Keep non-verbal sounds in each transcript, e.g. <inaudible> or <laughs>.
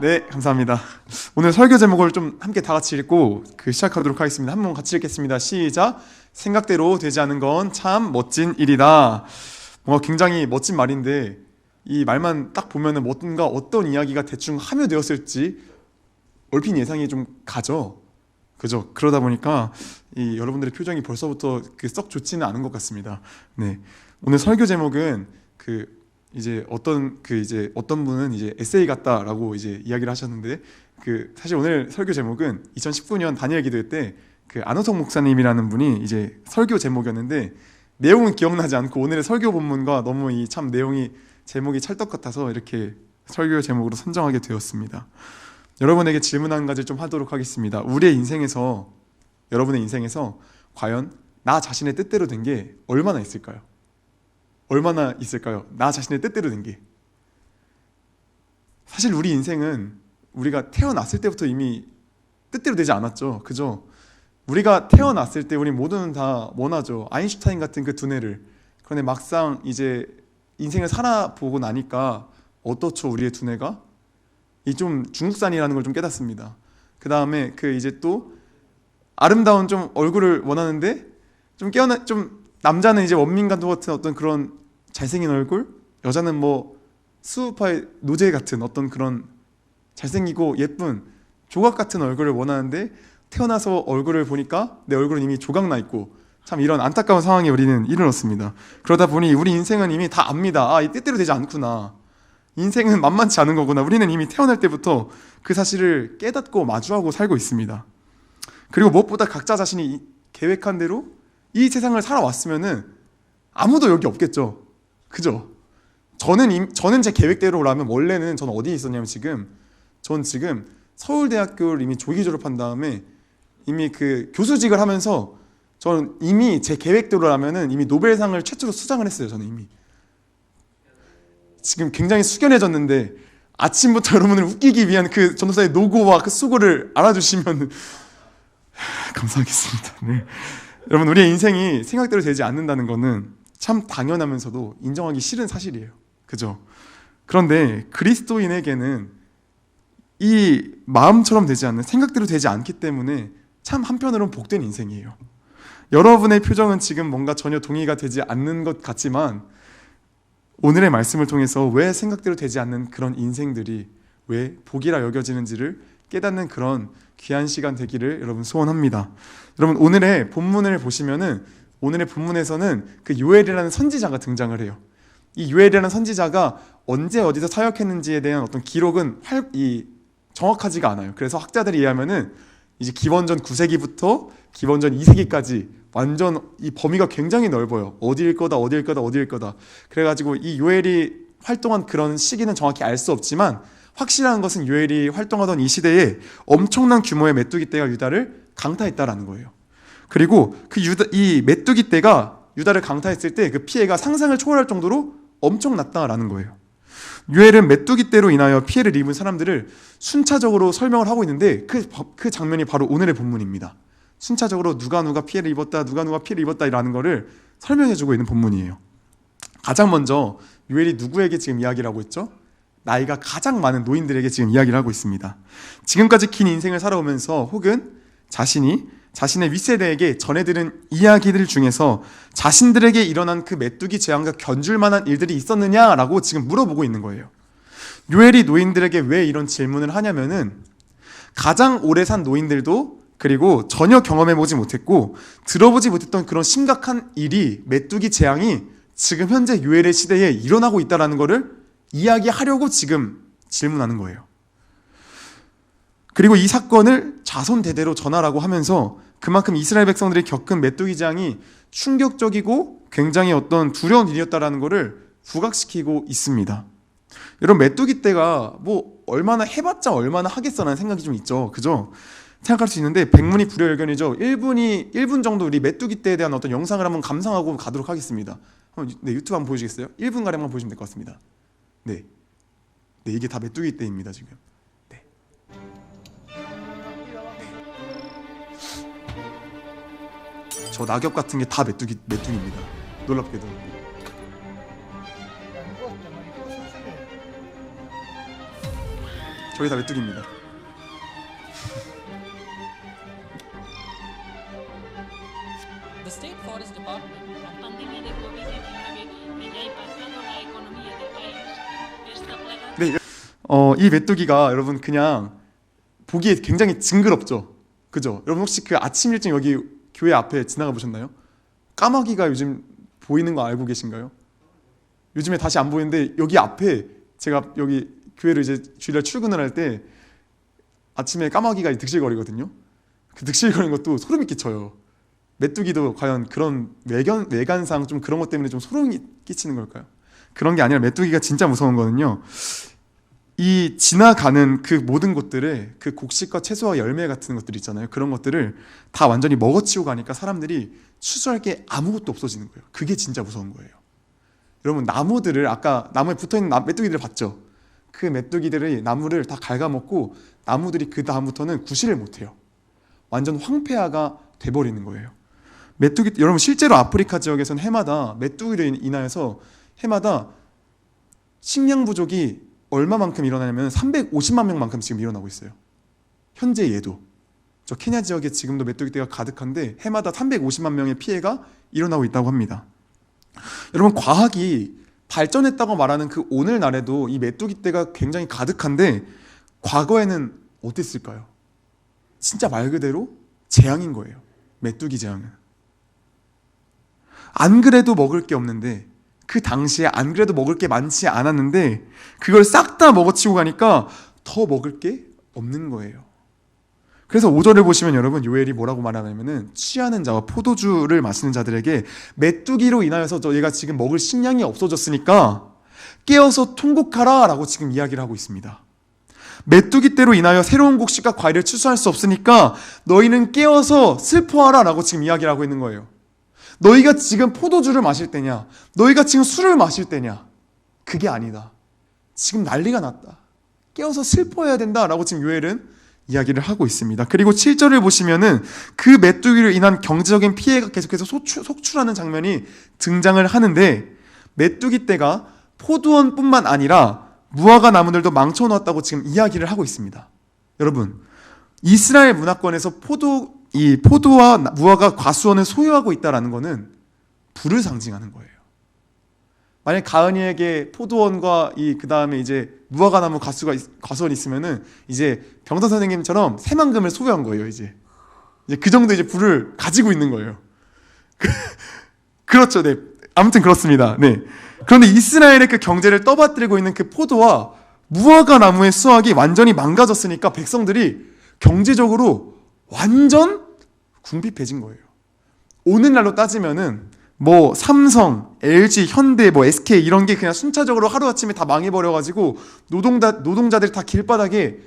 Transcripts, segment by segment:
네, 감사합니다. 오늘 설교 제목을 좀 함께 다 같이 읽고 그 시작하도록 하겠습니다. 한번 같이 읽겠습니다. 시작. 생각대로 되지 않은 건 참 멋진 일이다. 뭔가 굉장히 멋진 말인데 이 말만 딱 보면은 뭔가 어떤 이야기가 대충 함유되었을지 얼핏 예상이 좀 가죠. 그죠? 그러다 보니까 이 여러분들의 표정이 벌써부터 그 썩 좋지는 않은 것 같습니다. 네. 오늘 설교 제목은 그 이제 어떤 그 이제 어떤 분은 이제 에세이 같다라고 이제 이야기를 하셨는데 그 사실 오늘 설교 제목은 2019년 다니엘 기도회 때 그 안호성 목사님이라는 분이 이제 설교 제목이었는데 내용은 기억나지 않고 오늘의 설교 본문과 너무 이 참 내용이 제목이 찰떡 같아서 이렇게 설교 제목으로 선정하게 되었습니다. 여러분에게 질문 한 가지 좀 하도록 하겠습니다. 우리의 인생에서 여러분의 인생에서 과연 나 자신의 뜻대로 된 게 얼마나 있을까요? 얼마나 있을까요? 나 자신의 뜻대로 된 게. 사실 우리 인생은 우리가 태어났을 때부터 이미 뜻대로 되지 않았죠. 그죠? 우리가 태어났을 때 우리 모두는 다 원하죠. 아인슈타인 같은 그 두뇌를. 그런데 막상 이제 인생을 살아보고 나니까 어떻죠? 우리의 두뇌가? 이 좀 중국산이라는 걸 좀 깨닫습니다. 그 다음에 그 이제 또 아름다운 좀 얼굴을 원하는데 좀 깨어나 좀 남자는 이제 원민간도 같은 어떤 그런 잘생긴 얼굴, 여자는 뭐 수우파의 노제 같은 어떤 그런 잘생기고 예쁜 조각 같은 얼굴을 원하는데 태어나서 얼굴을 보니까 내 얼굴은 이미 조각 나 있고 참 이런 안타까운 상황에 우리는 이르렀습니다. 그러다 보니 우리 인생은 이미 다 압니다. 아, 이 뜻대로 되지 않구나. 인생은 만만치 않은 거구나. 우리는 이미 태어날 때부터 그 사실을 깨닫고 마주하고 살고 있습니다. 그리고 무엇보다 각자 자신이 계획한 대로 이 세상을 살아왔으면은 아무도 여기 없겠죠. 그죠? 저는 임- 저는 제 계획대로라면 원래는 저는 어디에 있었냐면 지금 전 지금 서울대학교를 이미 조기 졸업한 다음에 이미 그 교수직을 하면서 저는 이미 제 계획대로라면은 이미 노벨상을 최초로 수상을 했어요. 저는 이미 지금 굉장히 숙연해졌는데 아침부터 <laughs> 여러분을 웃기기 위한 그 전도사의 노고와 그 수고를 알아주시면 <laughs> 감사하겠습니다. 네. 여러분 우리의 인생이 생각대로 되지 않는다는 것은 참 당연하면서도 인정하기 싫은 사실이에요. 그죠? 그런데 그리스도인에게는 이 마음처럼 되지 않는 생각대로 되지 않기 때문에 참 한편으로는 복된 인생이에요. 여러분의 표정은 지금 뭔가 전혀 동의가 되지 않는 것 같지만 오늘의 말씀을 통해서 왜 생각대로 되지 않는 그런 인생들이 왜 복이라 여겨지는지를 깨닫는 그런 귀한 시간 되기를 여러분 소원합니다. 여러분 오늘의 본문을 보시면은 오늘의 본문에서는 그 요엘이라는 선지자가 등장을 해요. 이 요엘이라는 선지자가 언제 어디서 사역했는지에 대한 어떤 기록은 활, 이 정확하지가 않아요. 그래서 학자들이 이해하면은 이제 기원전 9세기부터 기원전 2세기까지 완전 이 범위가 굉장히 넓어요. 어디일 거다, 어디일 거다, 어디일 거다. 그래가지고 이 요엘이 활동한 그런 시기는 정확히 알 수 없지만 확실한 것은 요엘이 활동하던 이 시대에 엄청난 규모의 메뚜기 떼가 유다를 강타했다라는 거예요. 그리고 그 유다 이 메뚜기 떼가 유다를 강타했을 때 그 피해가 상상을 초월할 정도로 엄청났다라는 거예요. 유엘은 메뚜기 떼로 인하여 피해를 입은 사람들을 순차적으로 설명을 하고 있는데 그, 그 장면이 바로 오늘의 본문입니다. 순차적으로 누가 누가 피해를 입었다, 누가 누가 피해를 입었다라는 거를 설명해주고 있는 본문이에요. 가장 먼저 유엘이 누구에게 지금 이야기를 하고 있죠? 나이가 가장 많은 노인들에게 지금 이야기를 하고 있습니다. 지금까지 긴 인생을 살아오면서 혹은 자신이 자신의 윗세대에게 전해들은 이야기들 중에서 자신들에게 일어난 그 메뚜기 재앙과 견줄 만한 일들이 있었느냐라고 지금 물어보고 있는 거예요. 요엘이 노인들에게 왜 이런 질문을 하냐면은 가장 오래 산 노인들도 그리고 전혀 경험해 보지 못했고 들어보지 못했던 그런 심각한 일이 메뚜기 재앙이 지금 현재 요엘의 시대에 일어나고 있다라는 것을 이야기하려고 지금 질문하는 거예요. 그리고 이 사건을 자손 대대로 전하라고 하면서 그만큼 이스라엘 백성들이 겪은 메뚜기 재앙이 충격적이고 굉장히 어떤 두려운 일이었다라는 것을 부각시키고 있습니다. 여러분 메뚜기 떼가 뭐 얼마나 해봤자 얼마나 하겠어라는 생각이 좀 있죠. 그죠? 생각할 수 있는데 백문이 불여일견이죠. 1분이 1분 정도 우리 메뚜기 떼에 대한 어떤 영상을 한번 감상하고 가도록 하겠습니다. 한번 유- 네, 유튜브 한번 보여주시겠어요? 1분 가량만 보시면 될 것 같습니다. 네, 네 이게 다 메뚜기 떼입니다 지금. 저 낙엽 같은 게 다 메뚜기 메뚜기입니다. 놀랍게도. 저희 다 메뚜기입니다. The State Forest Department La pandemia de COVID-19 que ya ha impactado la economía del país está plagada 네, 어, 이 메뚜기가 여러분 그냥 보기에 굉장히 징그럽죠. 그죠? 여러분 혹시 그 아침 일찍 여기 교회 앞에 지나가 보셨나요? 까마귀가 요즘 보이는 거 알고 계신가요? 요즘에 다시 안 보이는데 여기 앞에 제가 여기 교회를 이제 주일날 출근을 할 때 아침에 까마귀가 득실거리거든요. 그 득실거리는 것도 소름이 끼쳐요. 메뚜기도 과연 그런 외견 외관상 좀 그런 것 때문에 좀 소름이 끼치는 걸까요? 그런 게 아니라 메뚜기가 진짜 무서운 거는요. 이 지나가는 그 모든 곳들에 그 곡식과 채소와 열매 같은 것들 있잖아요. 그런 것들을 다 완전히 먹어치고 가니까 사람들이 추수할 게 아무것도 없어지는 거예요. 그게 진짜 무서운 거예요. 여러분 나무들을 아까 나무에 붙어 있는 메뚜기들 봤죠? 그 메뚜기들이 나무를 다 갉아먹고 나무들이 그 다음부터는 구실을 못 해요. 완전 황폐화가 돼버리는 거예요. 메뚜기 여러분 실제로 아프리카 지역에서는 해마다 메뚜기로 인하여서 해마다 식량 부족이 얼마만큼 일어나냐면 350만 명만큼 지금 일어나고 있어요. 현재 얘도 저 케냐 지역에 지금도 메뚜기떼가 가득한데 해마다 350만 명의 피해가 일어나고 있다고 합니다. 여러분 과학이 발전했다고 말하는 그 오늘날에도 이 메뚜기떼가 굉장히 가득한데 과거에는 어땠을까요? 진짜 말 그대로 재앙인 거예요. 메뚜기 재앙은. 안 그래도 먹을 게 없는데 그 당시에 안 그래도 먹을 게 많지 않았는데 그걸 싹 다 먹어치고 가니까 더 먹을 게 없는 거예요. 그래서 5절을 보시면 여러분 요엘이 뭐라고 말하냐면은 취하는 자와 포도주를 마시는 자들에게 메뚜기로 인하여서 저희가 지금 먹을 식량이 없어졌으니까 깨어서 통곡하라라고 지금 이야기를 하고 있습니다. 메뚜기 때로 인하여 새로운 곡식과 과일을 추수할 수 없으니까 너희는 깨어서 슬퍼하라라고 지금 이야기를 하고 있는 거예요. 너희가 지금 포도주를 마실 때냐? 너희가 지금 술을 마실 때냐? 그게 아니다. 지금 난리가 났다. 깨어서 슬퍼해야 된다 라고 지금 요엘은 이야기를 하고 있습니다. 그리고 7절을 보시면은 그 메뚜기로 인한 경제적인 피해가 계속해서 소출, 속출하는 장면이 등장을 하는데 메뚜기 떼가 포도원뿐만 아니라 무화과 나무들도 망쳐놓았다고 지금 이야기를 하고 있습니다. 여러분, 이스라엘 문화권에서 포도 이 포도와 무화과 과수원을 소유하고 있다라는 것은 불을 상징하는 거예요. 만약 가은이에게 포도원과 이 그다음에 이제 무화과 나무 과수가 있- 과수원이 있으면은 이제 병선 선생님처럼 새만금을 소유한 거예요, 이제. 이제 그 정도 이제 불을 가지고 있는 거예요. <laughs> 그렇죠, 네. 아무튼 그렇습니다. 네. 그런데 이스라엘의 그 경제를 떠받들고 있는 그 포도와 무화과 나무의 수확이 완전히 망가졌으니까 백성들이 경제적으로 완전 궁핍해진 거예요. 오늘날로 따지면은 뭐 삼성, LG, 현대, 뭐 SK 이런 게 그냥 순차적으로 하루아침에 다 망해버려가지고 노동자, 노동자들이 다 길바닥에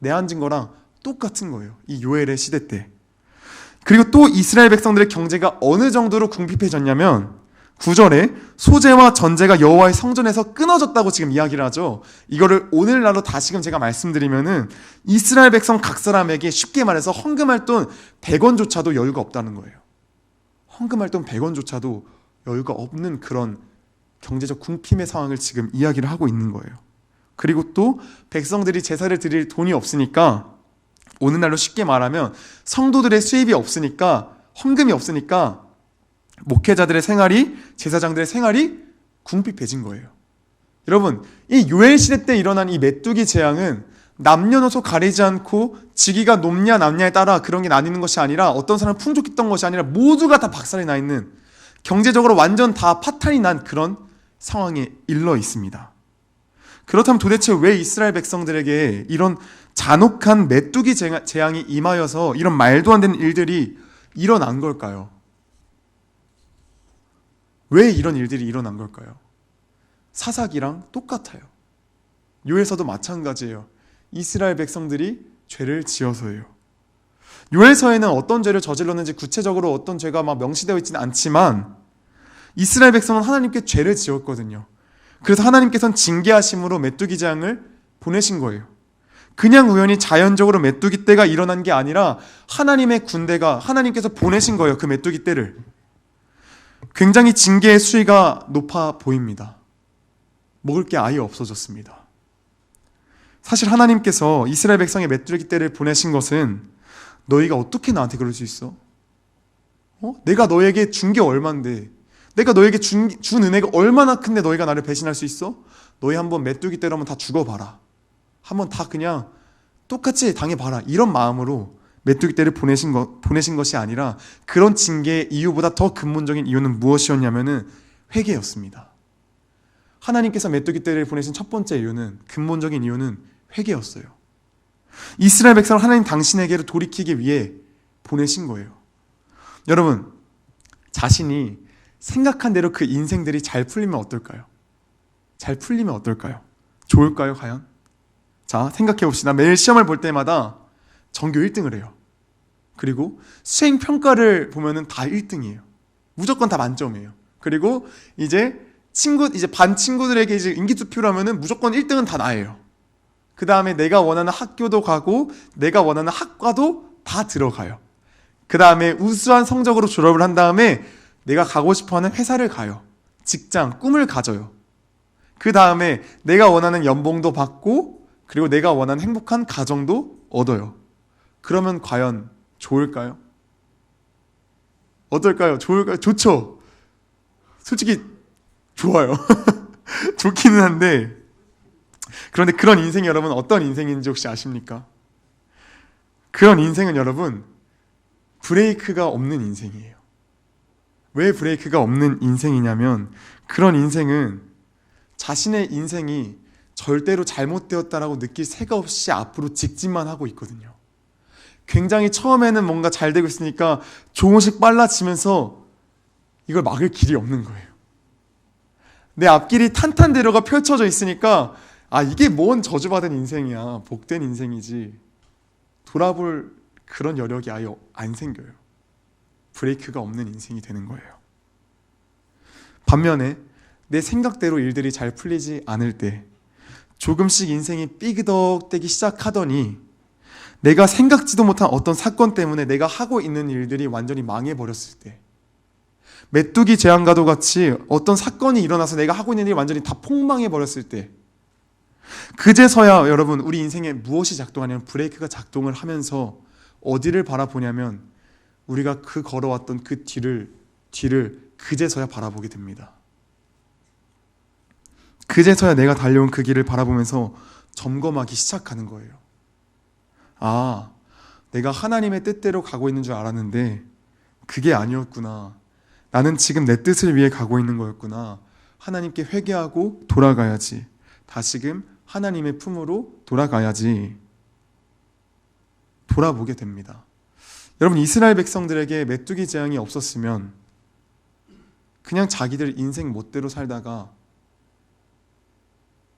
내앉은 거랑 똑같은 거예요. 이 요엘의 시대 때. 그리고 또 이스라엘 백성들의 경제가 어느 정도로 궁핍해졌냐면 9절에 소재와 전제가 여호와의 성전에서 끊어졌다고 지금 이야기를 하죠. 이거를 오늘날로 다시금 제가 말씀드리면은 이스라엘 백성 각 사람에게 쉽게 말해서 헌금할 돈 100원조차도 여유가 없다는 거예요. 헌금할 돈 100원조차도 여유가 없는 그런 경제적 궁핍의 상황을 지금 이야기를 하고 있는 거예요. 그리고 또 백성들이 제사를 드릴 돈이 없으니까 오늘날로 쉽게 말하면 성도들의 수입이 없으니까 헌금이 없으니까 목회자들의 생활이 제사장들의 생활이 궁핍해진 거예요. 여러분, 이 요엘 시대 때 일어난 이 메뚜기 재앙은 남녀노소 가리지 않고 직위가 높냐 낮냐에 따라 그런 게 나뉘는 것이 아니라 어떤 사람은 풍족했던 것이 아니라 모두가 다 박살이 나 있는 경제적으로 완전 다 파탄이 난 그런 상황에 일러 있습니다. 그렇다면 도대체 왜 이스라엘 백성들에게 이런 잔혹한 메뚜기 재앙이 임하여서 이런 말도 안 되는 일들이 일어난 걸까요? 왜 이런 일들이 일어난 걸까요? 사사기랑 똑같아요. 요에서도 마찬가지예요. 이스라엘 백성들이 죄를 지어서예요. 요엘서에는 어떤 죄를 저질렀는지 구체적으로 어떤 죄가 막 명시되어 있지는 않지만 이스라엘 백성은 하나님께 죄를 지었거든요. 그래서 하나님께서는 징계하심으로 메뚜기 재앙을 보내신 거예요. 그냥 우연히 자연적으로 메뚜기 떼가 일어난 게 아니라 하나님의 군대가 하나님께서 보내신 거예요. 그 메뚜기 떼를. 굉장히 징계의 수위가 높아 보입니다. 먹을 게 아예 없어졌습니다. 사실 하나님께서 이스라엘 백성의 메뚜기 떼를 보내신 것은 너희가 어떻게 나한테 그럴 수 있어? 어? 내가 너에게 준 게 얼만데 내가 너에게 준, 준 은혜가 얼마나 큰데 너희가 나를 배신할 수 있어? 너희 한번 메뚜기 떼로 한번 다 죽어봐라. 한번 다 그냥 똑같이 당해봐라. 이런 마음으로 메뚜기 떼를 보내신, 것, 보내신 것이 아니라 그런 징계의 이유보다 더 근본적인 이유는 무엇이었냐면은 회개였습니다. 하나님께서 메뚜기 떼를 보내신 첫 번째 이유는 근본적인 이유는 회개였어요. 이스라엘 백성을 하나님 당신에게로 돌이키기 위해 보내신 거예요. 여러분, 자신이 생각한 대로 그 인생들이 잘 풀리면 어떨까요? 잘 풀리면 어떨까요? 좋을까요, 과연? 자, 생각해 봅시다. 매일 시험을 볼 때마다 전교 1등을 해요. 그리고 수행 평가를 보면은 다 1등이에요. 무조건 다 만점이에요. 그리고 이제 친구 이제 반 친구들에게 이제 인기 투표를 하면은 무조건 1등은 다 나예요. 그 다음에 내가 원하는 학교도 가고 내가 원하는 학과도 다 들어가요. 그 다음에 우수한 성적으로 졸업을 한 다음에 내가 가고 싶어하는 회사를 가요. 직장, 꿈을 가져요. 그 다음에 내가 원하는 연봉도 받고 그리고 내가 원하는 행복한 가정도 얻어요. 그러면 과연 좋을까요? 어떨까요? 좋을까요? 좋죠. 솔직히 좋아요. <laughs> 좋기는 한데 그런데 그런 인생이 여러분 어떤 인생인지 혹시 아십니까? 그런 인생은 여러분 브레이크가 없는 인생이에요. 왜 브레이크가 없는 인생이냐면 그런 인생은 자신의 인생이 절대로 잘못되었다라고 느낄 새가 없이 앞으로 직진만 하고 있거든요. 굉장히 처음에는 뭔가 잘 되고 있으니까 조금씩 빨라지면서 이걸 막을 길이 없는 거예요. 내 앞길이 탄탄대로가 펼쳐져 있으니까 아 이게 뭔 저주받은 인생이야 복된 인생이지 돌아볼 그런 여력이 아예 안 생겨요. 브레이크가 없는 인생이 되는 거예요. 반면에 내 생각대로 일들이 잘 풀리지 않을 때 조금씩 인생이 삐그덕대기 시작하더니 내가 생각지도 못한 어떤 사건 때문에 내가 하고 있는 일들이 완전히 망해버렸을 때 메뚜기 재앙과도 같이 어떤 사건이 일어나서 내가 하고 있는 일이 완전히 다 폭망해버렸을 때 그제서야 여러분 우리 인생에 무엇이 작동하냐면 브레이크가 작동을 하면서 어디를 바라보냐면 우리가 그 걸어왔던 그 뒤를 뒤를 그제서야 바라보게 됩니다. 그제서야 내가 달려온 그 길을 바라보면서 점검하기 시작하는 거예요. 아, 내가 하나님의 뜻대로 가고 있는 줄 알았는데 그게 아니었구나. 나는 지금 내 뜻을 위해 가고 있는 거였구나. 하나님께 회개하고 돌아가야지. 다시금 하나님의 품으로 돌아가야지. 돌아보게 됩니다. 여러분 이스라엘 백성들에게 메뚜기 재앙이 없었으면 그냥 자기들 인생 멋대로 살다가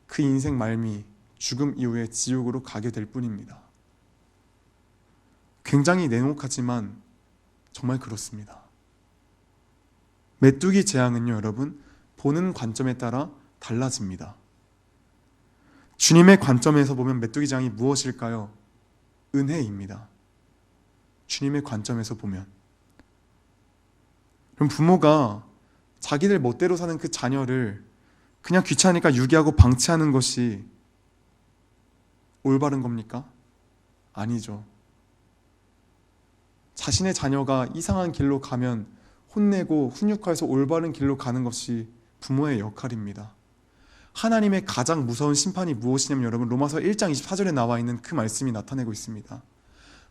그 인생 말미 죽음 이후에 지옥으로 가게 될 뿐입니다. 굉장히 냉혹하지만 정말 그렇습니다. 메뚜기 재앙은요, 여러분, 보는 관점에 따라 달라집니다. 주님의 관점에서 보면 메뚜기 재앙이 무엇일까요? 은혜입니다. 주님의 관점에서 보면. 그럼 부모가 자기들 멋대로 사는 그 자녀를 그냥 귀찮으니까 유기하고 방치하는 것이 올바른 겁니까? 아니죠. 자신의 자녀가 이상한 길로 가면 혼내고 훈육하여서 올바른 길로 가는 것이 부모의 역할입니다. 하나님의 가장 무서운 심판이 무엇이냐면 여러분 로마서 1장 24절에 나와 있는 그 말씀이 나타내고 있습니다.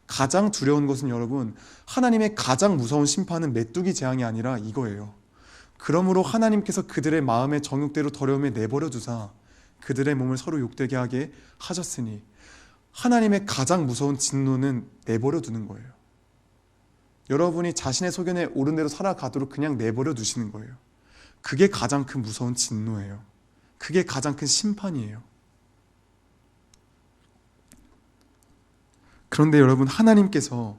가장 두려운 것은 여러분 하나님의 가장 무서운 심판은 메뚜기 재앙이 아니라 이거예요. 그러므로 하나님께서 그들의 마음의 정욕대로 더러움에 내버려 두사 그들의 몸을 서로 욕되게 하게 하셨으니 하나님의 가장 무서운 진노는 내버려 두는 거예요. 여러분이 자신의 소견에 옳은 대로 살아가도록 그냥 내버려 두시는 거예요. 그게 가장 큰 무서운 진노예요. 그게 가장 큰 심판이에요. 그런데 여러분 하나님께서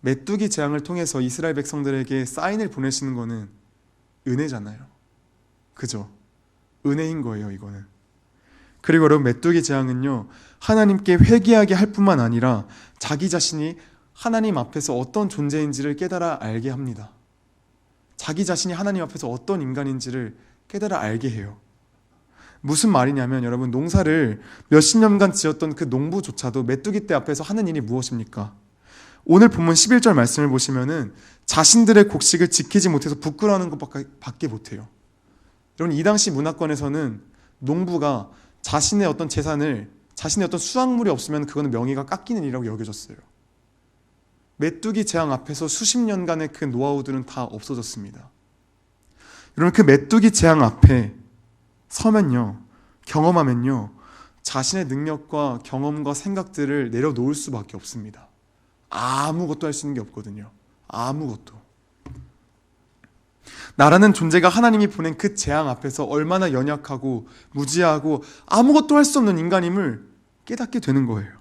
메뚜기 재앙을 통해서 이스라엘 백성들에게 사인을 보내시는 거는 은혜잖아요. 그죠? 은혜인 거예요, 이거는. 그리고 여러분 메뚜기 재앙은요. 하나님께 회개하게 할 뿐만 아니라 자기 자신이 하나님 앞에서 어떤 존재인지를 깨달아 알게 합니다. 자기 자신이 하나님 앞에서 어떤 인간인지를 깨달아 알게 해요. 무슨 말이냐면 여러분 농사를 몇십 년간 지었던 그 농부조차도 메뚜기 떼 앞에서 하는 일이 무엇입니까? 오늘 본문 11절 말씀을 보시면은 자신들의 곡식을 지키지 못해서 부끄러워하는 것밖에 못해요. 여러분 이 당시 문화권에서는 농부가 자신의 어떤 재산을 자신의 어떤 수확물이 없으면 그거는 명예가 깎이는 일이라고 여겨졌어요. 메뚜기 재앙 앞에서 수십 년간의 그 노하우들은 다 없어졌습니다. 여러분 그 메뚜기 재앙 앞에 서면요 경험하면요 자신의 능력과 경험과 생각들을 내려놓을 수밖에 없습니다. 아무것도 할 수 있는 게 없거든요. 아무것도. 나라는 존재가 하나님이 보낸 그 재앙 앞에서 얼마나 연약하고 무지하고 아무것도 할 수 없는 인간임을 깨닫게 되는 거예요.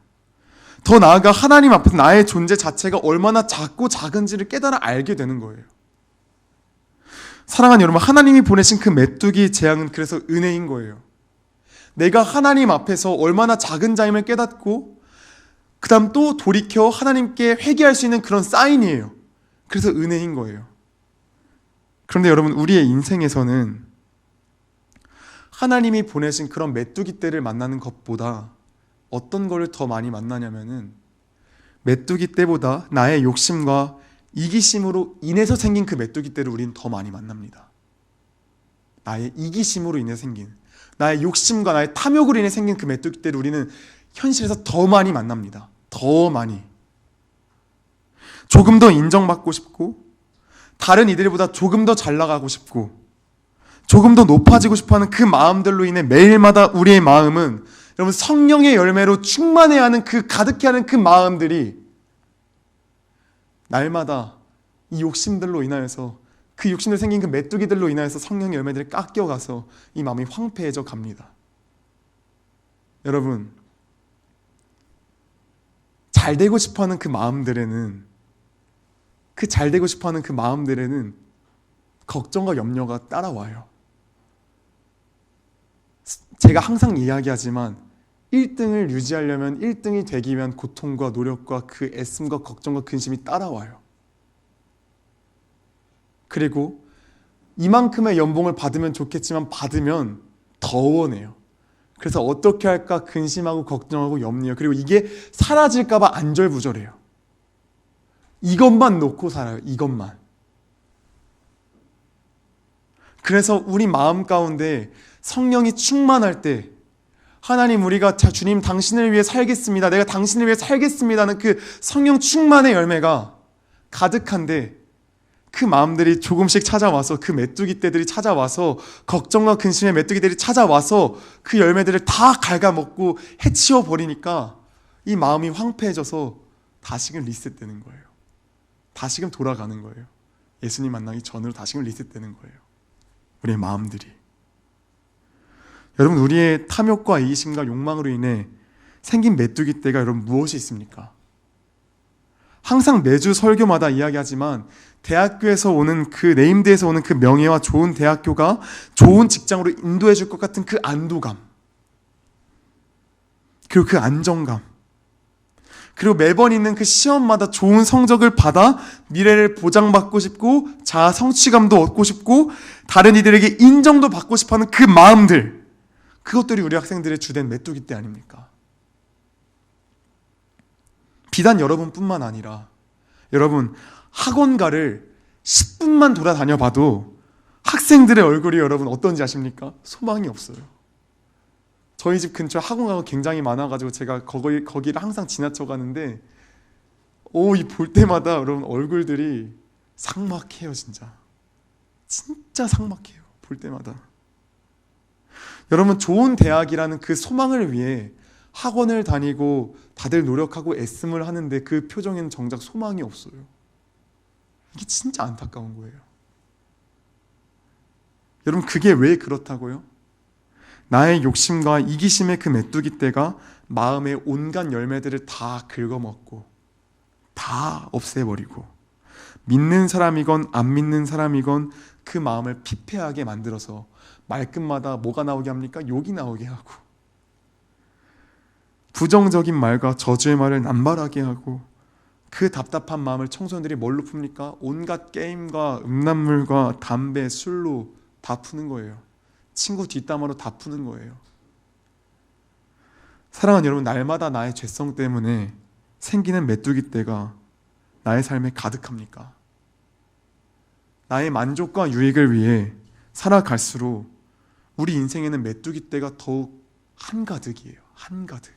더 나아가 하나님 앞에서 나의 존재 자체가 얼마나 작고 작은지를 깨달아 알게 되는 거예요. 사랑하는 여러분, 하나님이 보내신 그 메뚜기 재앙은 그래서 은혜인 거예요. 내가 하나님 앞에서 얼마나 작은 자임을 깨닫고 그 다음 또 돌이켜 하나님께 회개할 수 있는 그런 사인이에요. 그래서 은혜인 거예요. 그런데 여러분, 우리의 인생에서는 하나님이 보내신 그런 메뚜기 떼를 만나는 것보다 어떤 거를 더 많이 만나냐면은 메뚜기 떼보다 나의 욕심과 이기심으로 인해서 생긴 그 메뚜기 떼를 우리는 더 많이 만납니다. 나의 이기심으로 인해 생긴 나의 욕심과 나의 탐욕으로 인해 생긴 그 메뚜기 떼를 우리는 현실에서 더 많이 만납니다. 더 많이. 조금 더 인정받고 싶고 다른 이들보다 조금 더 잘 나가고 싶고 조금 더 높아지고 싶어 하는 그 마음들로 인해 매일마다 우리의 마음은 여러분 성령의 열매로 충만해야 하는 그 가득해하는 그 마음들이 날마다 이 욕심들로 인하여서 그 욕심들 생긴 그 메뚜기들로 인하여서 성령의 열매들이 깎여가서 이 마음이 황폐해져 갑니다. 여러분 잘 되고 싶어하는 그 마음들에는 그 잘 되고 싶어하는 그 마음들에는 걱정과 염려가 따라와요. 제가 항상 이야기하지만 1등을 유지하려면 1등이 되기 위한 고통과 노력과 그 애씀과 걱정과 근심이 따라와요. 그리고 이만큼의 연봉을 받으면 좋겠지만 받으면 더 원해요. 그래서 어떻게 할까 근심하고 걱정하고 염려 그리고 이게 사라질까봐 안절부절해요. 이것만 놓고 살아요. 이것만. 그래서 우리 마음 가운데 성령이 충만할 때 하나님 우리가 자 주님 당신을 위해 살겠습니다. 내가 당신을 위해 살겠습니다는 그 성령 충만의 열매가 가득한데 그 마음들이 조금씩 찾아와서 그 메뚜기 떼들이 찾아와서 걱정과 근심의 메뚜기들이 찾아와서 그 열매들을 다 갉아먹고 해치워 버리니까 이 마음이 황폐해져서 다시금 리셋되는 거예요. 다시금 돌아가는 거예요. 예수님 만나기 전으로 다시금 리셋되는 거예요. 우리의 마음들이. 여러분 우리의 탐욕과 이기심과 욕망으로 인해 생긴 메뚜기 떼가 여러분 무엇이 있습니까? 항상 매주 설교마다 이야기하지만 대학교에서 오는 그 네임드에서 오는 그 명예와 좋은 대학교가 좋은 직장으로 인도해 줄 것 같은 그 안도감 그리고 그 안정감 그리고 매번 있는 그 시험마다 좋은 성적을 받아 미래를 보장받고 싶고 자아 성취감도 얻고 싶고 다른 이들에게 인정도 받고 싶어 하는 그 마음들 그것들이 우리 학생들의 주된 메뚜기 때 아닙니까? 비단 여러분뿐만 아니라 여러분 학원가를 10분만 돌아다녀 봐도 학생들의 얼굴이 여러분 어떤지 아십니까? 소망이 없어요. 저희 집 근처 학원가가 굉장히 많아가지고 제가 거기, 거기를 항상 지나쳐 가는데 오, 이 볼 때마다 여러분 얼굴들이 삭막해요, 진짜. 진짜 삭막해요, 볼 때마다. 여러분, 좋은 대학이라는 그 소망을 위해 학원을 다니고 다들 노력하고 애씀을 하는데 그 표정에는 정작 소망이 없어요. 이게 진짜 안타까운 거예요. 여러분, 그게 왜 그렇다고요? 나의 욕심과 이기심의 그 메뚜기 떼가 마음의 온갖 열매들을 다 긁어먹고 다 없애버리고 믿는 사람이건 안 믿는 사람이건 그 마음을 피폐하게 만들어서 말끝마다 뭐가 나오게 합니까? 욕이 나오게 하고 부정적인 말과 저주의 말을 남발하게 하고 그 답답한 마음을 청소년들이 뭘로 풉니까? 온갖 게임과 음란물과 담배, 술로 다 푸는 거예요. 친구 뒷담화로 다 푸는 거예요. 사랑하는 여러분, 날마다 나의 죄성 때문에 생기는 메뚜기 떼가 나의 삶에 가득합니까? 나의 만족과 유익을 위해 살아갈수록 우리 인생에는 메뚜기 떼가 더욱 한가득이에요. 한가득.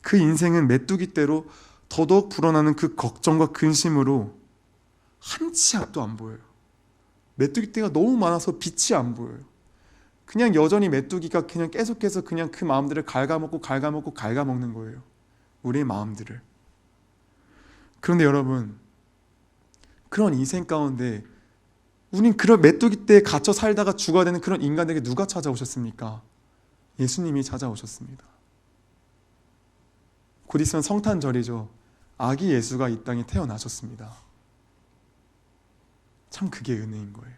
그 인생은 메뚜기 떼로 더더욱 불어나는 그 걱정과 근심으로 한 치 앞도 안 보여요. 메뚜기 떼가 너무 많아서 빛이 안 보여요. 그냥 여전히 메뚜기가 그냥 계속해서 그냥 그 마음들을 갉아먹고 갉아먹고 갉아먹는 거예요. 우리의 마음들을. 그런데 여러분, 그런 인생 가운데 우린 그런 메뚜기 떼에 갇혀 살다가 죽어야 되는 그런 인간에게 누가 찾아오셨습니까? 예수님이 찾아오셨습니다. 곧 있으면 성탄절이죠. 아기 예수가 이 땅에 태어나셨습니다. 참 그게 은혜인 거예요.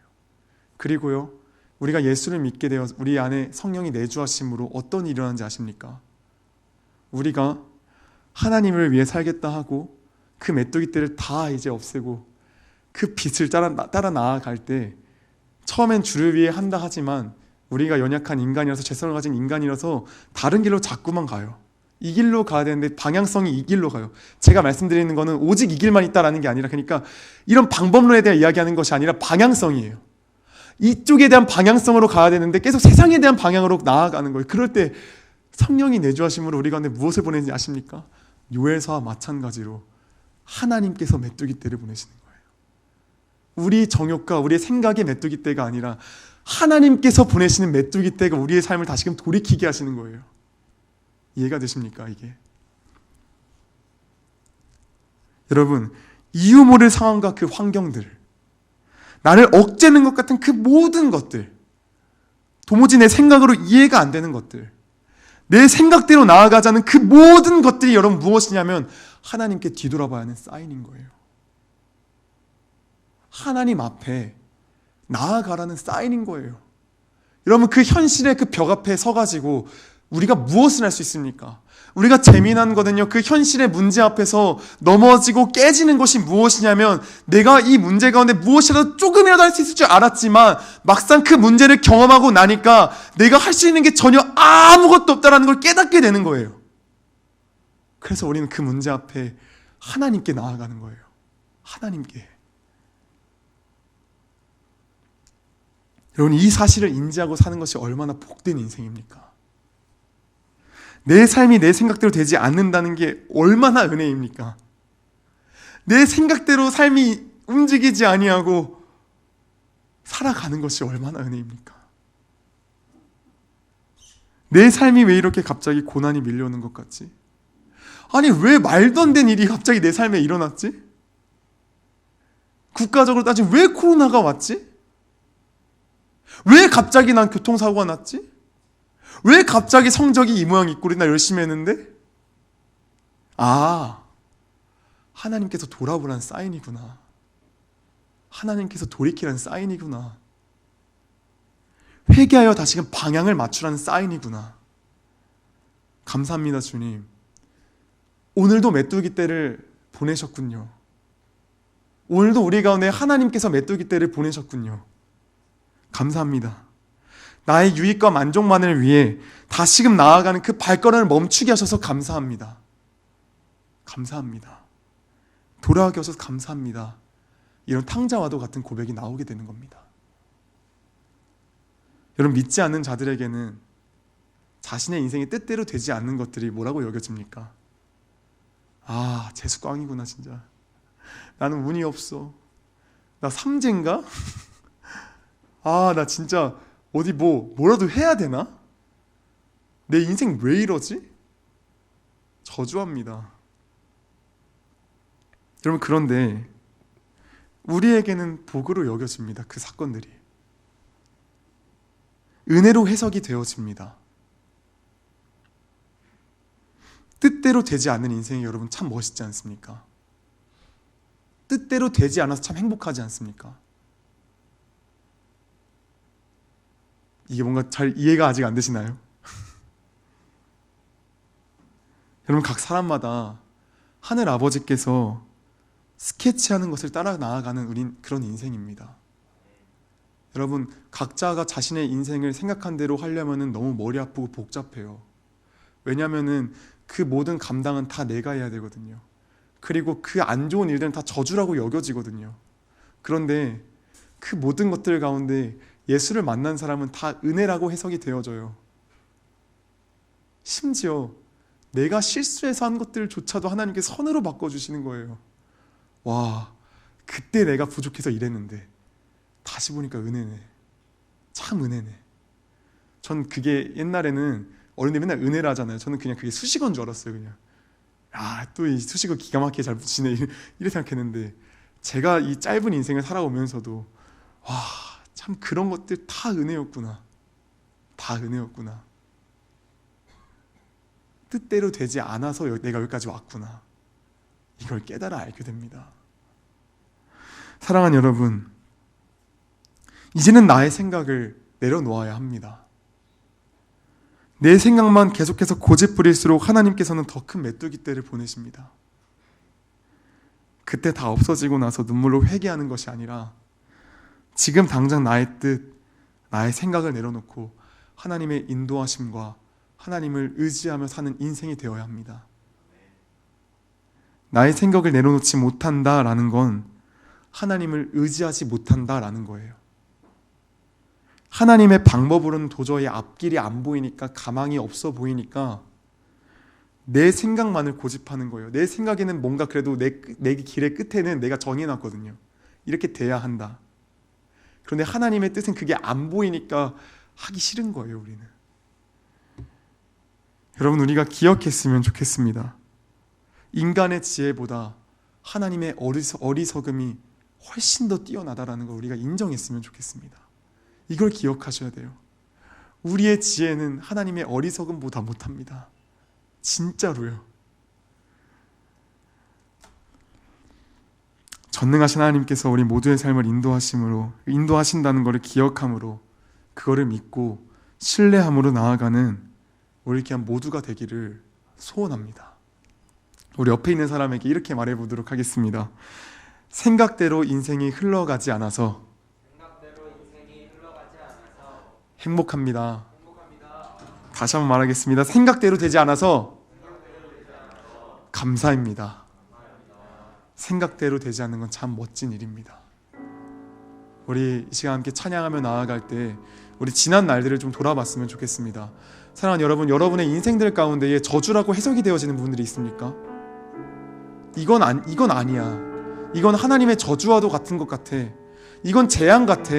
그리고요, 우리가 예수를 믿게 되어 우리 안에 성령이 내주하심으로 어떤 일이 일어난지 아십니까? 우리가 하나님을 위해 살겠다 하고 그 메뚜기 떼를 다 이제 없애고 그 빛을 따라, 따라 나아갈 때 처음엔 주를 위해 한다 하지만 우리가 연약한 인간이라서 죄성을 가진 인간이라서 다른 길로 자꾸만 가요. 이 길로 가야 되는데 방향성이 이 길로 가요. 제가 말씀드리는 거는 오직 이 길만 있다라는 게 아니라 그러니까 이런 방법론에 대해 이야기하는 것이 아니라 방향성이에요. 이쪽에 대한 방향성으로 가야 되는데 계속 세상에 대한 방향으로 나아가는 거예요. 그럴 때 성령이 내주하심으로 우리 가운데 무엇을 보내는지 아십니까? 요엘서와 마찬가지로 하나님께서 메뚜기 떼를 보내시는 거예요. 우리 정욕과 우리의 생각의 메뚜기 떼가 아니라 하나님께서 보내시는 메뚜기 떼가 우리의 삶을 다시금 돌이키게 하시는 거예요. 이해가 되십니까, 이게? 여러분, 이유 모를 상황과 그 환경들, 나를 억제는 것 같은 그 모든 것들, 도무지 내 생각으로 이해가 안 되는 것들, 내 생각대로 나아가자는 그 모든 것들이 여러분 무엇이냐면 하나님께 뒤돌아봐야 하는 사인인 거예요. 하나님 앞에 나아가라는 사인인 거예요. 여러분 그 현실의 그 벽 앞에 서가지고 우리가 무엇을 할 수 있습니까? 우리가 재미난 거는요, 그 현실의 문제 앞에서 넘어지고 깨지는 것이 무엇이냐면, 내가 이 문제 가운데 무엇이라도 조금이라도 할 수 있을 줄 알았지만, 막상 그 문제를 경험하고 나니까, 내가 할 수 있는 게 전혀 아무것도 없다라는 걸 깨닫게 되는 거예요. 그래서 우리는 그 문제 앞에 하나님께 나아가는 거예요. 하나님께. 여러분, 이 사실을 인지하고 사는 것이 얼마나 복된 인생입니까? 내 삶이 내 생각대로 되지 않는다는 게 얼마나 은혜입니까? 내 생각대로 삶이 움직이지 아니하고 살아가는 것이 얼마나 은혜입니까? 내 삶이 왜 이렇게 갑자기 고난이 밀려오는 것 같지? 아니 왜 말도 안 되는 일이 갑자기 내 삶에 일어났지? 국가적으로 따지면 왜 코로나가 왔지? 왜 갑자기 난 교통사고가 났지? 왜 갑자기 성적이 이 모양 이 꼴이 나 열심히 했는데? 아, 하나님께서 돌아보라는 사인이구나. 하나님께서 돌이키라는 사인이구나. 회개하여 다시금 방향을 맞추라는 사인이구나. 감사합니다, 주님. 오늘도 메뚜기 떼를 보내셨군요. 오늘도 우리 가운데 하나님께서 메뚜기 떼를 보내셨군요. 감사합니다. 나의 유익과 만족만을 위해 다시금 나아가는 그 발걸음을 멈추게 하셔서 감사합니다. 감사합니다. 돌아가게 하셔서 감사합니다. 이런 탕자와도 같은 고백이 나오게 되는 겁니다. 여러분 믿지 않는 자들에게는 자신의 인생의 뜻대로 되지 않는 것들이 뭐라고 여겨집니까? 아, 재수 꽝이구나 진짜. 나는 운이 없어. 나 삼재인가? <laughs> 아, 나 진짜 어디 뭐 뭐라도 해야 되나? 내 인생 왜 이러지? 저주합니다. 여러분 그런데 우리에게는 복으로 여겨집니다. 그 사건들이 은혜로 해석이 되어집니다. 뜻대로 되지 않는 인생이 여러분 참 멋있지 않습니까? 뜻대로 되지 않아서 참 행복하지 않습니까? 이게 뭔가 잘 이해가 아직 안 되시나요? <laughs> 여러분 각 사람마다 하늘 아버지께서 스케치하는 것을 따라 나아가는 우린 그런 인생입니다. 여러분 각자가 자신의 인생을 생각한 대로 하려면은 너무 머리 아프고 복잡해요. 왜냐면은 그 모든 감당은 다 내가 해야 되거든요. 그리고 그 안 좋은 일들은 다 저주라고 여겨지거든요. 그런데 그 모든 것들 가운데 예수를 만난 사람은 다 은혜라고 해석이 되어져요. 심지어 내가 실수해서 한 것들조차도 하나님께 선으로 바꿔주시는 거예요. 와, 그때 내가 부족해서 이랬는데 다시 보니까 은혜네. 참 은혜네. 전 그게 옛날에는 어른들이 맨날 은혜라 하잖아요. 저는 그냥 그게 수식어인 줄 알았어요. 그냥 아, 또 이 수식어 기가 막히게 잘 붙이네 <laughs> 이렇게 생각했는데 제가 이 짧은 인생을 살아오면서도 와, 참 그런 것들 다 은혜였구나. 다 은혜였구나. 뜻대로 되지 않아서 여- 내가 여기까지 왔구나. 이걸 깨달아 알게 됩니다. 사랑하는 여러분, 이제는 나의 생각을 내려놓아야 합니다. 내 생각만 계속해서 고집 부릴수록 하나님께서는 더 큰 메뚜기 떼를 보내십니다. 그때 다 없어지고 나서 눈물로 회개하는 것이 아니라 지금 당장 나의 뜻, 나의 생각을 내려놓고 하나님의 인도하심과 하나님을 의지하며 사는 인생이 되어야 합니다. 나의 생각을 내려놓지 못한다라는 건 하나님을 의지하지 못한다라는 거예요. 하나님의 방법으로는 도저히 앞길이 안 보이니까 가망이 없어 보이니까 내 생각만을 고집하는 거예요. 내 생각에는 뭔가 그래도 내, 내 길의 끝에는 내가 정해놨거든요. 이렇게 돼야 한다. 그런데 하나님의 뜻은 그게 안 보이니까 하기 싫은 거예요, 우리는. 여러분, 우리가 기억했으면 좋겠습니다. 인간의 지혜보다 하나님의 어리석, 어리석음이 훨씬 더 뛰어나다라는 걸 우리가 인정했으면 좋겠습니다. 이걸 기억하셔야 돼요. 우리의 지혜는 하나님의 어리석음보다 못합니다. 진짜로요. 전능하신 하나님께서 우리 모두의 삶을 인도하심으로 인도하신다는 것을 기억함으로 그거를 믿고 신뢰함으로 나아가는 우리 귀한 모두가 되기를 소원합니다. 우리 옆에 있는 사람에게 이렇게 말해 보도록 하겠습니다. 생각대로 인생이 흘러가지 않아서 행복합니다. 다시 한번 말하겠습니다. 생각대로 되지 않아서 감사입니다. 생각대로 되지 않는 건 참 멋진 일입니다. 우리 이 시간 함께 찬양하며 나아갈 때 우리 지난 날들을 좀 돌아봤으면 좋겠습니다. 사랑하는 여러분, 여러분의 인생들 가운데에 저주라고 해석이 되어지는 부분들이 있습니까? 이건 안, 이건 아니야. 이건 하나님의 저주와도 같은 것 같아. 이건 재앙 같아.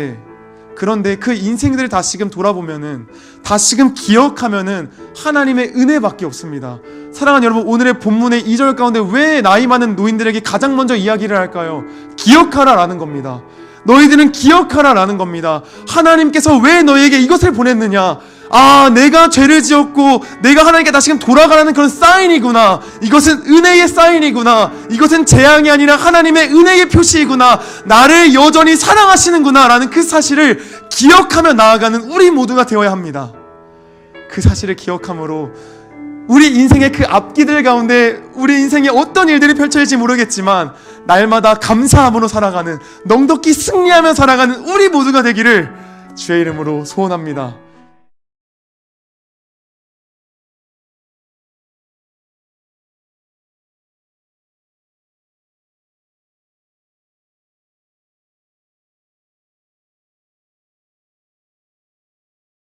그런데 그 인생들을 다시금 돌아보면은 다시금 기억하면은 하나님의 은혜밖에 없습니다. 사랑하는 여러분, 오늘의 본문의 2절 가운데 왜 나이 많은 노인들에게 가장 먼저 이야기를 할까요? 기억하라라는 겁니다. 너희들은 기억하라라는 겁니다. 하나님께서 왜 너희에게 이것을 보냈느냐? 아, 내가 죄를 지었고 내가 하나님께 다시금 돌아가라는 그런 사인이구나. 이것은 은혜의 사인이구나. 이것은 재앙이 아니라 하나님의 은혜의 표시이구나. 나를 여전히 사랑하시는구나 라는 그 사실을 기억하며 나아가는 우리 모두가 되어야 합니다. 그 사실을 기억함으로 우리 인생의 그 앞기들 가운데 우리 인생에 어떤 일들이 펼쳐질지 모르겠지만 날마다 감사함으로 살아가는 넉넉히 승리하며 살아가는 우리 모두가 되기를 주의 이름으로 소원합니다.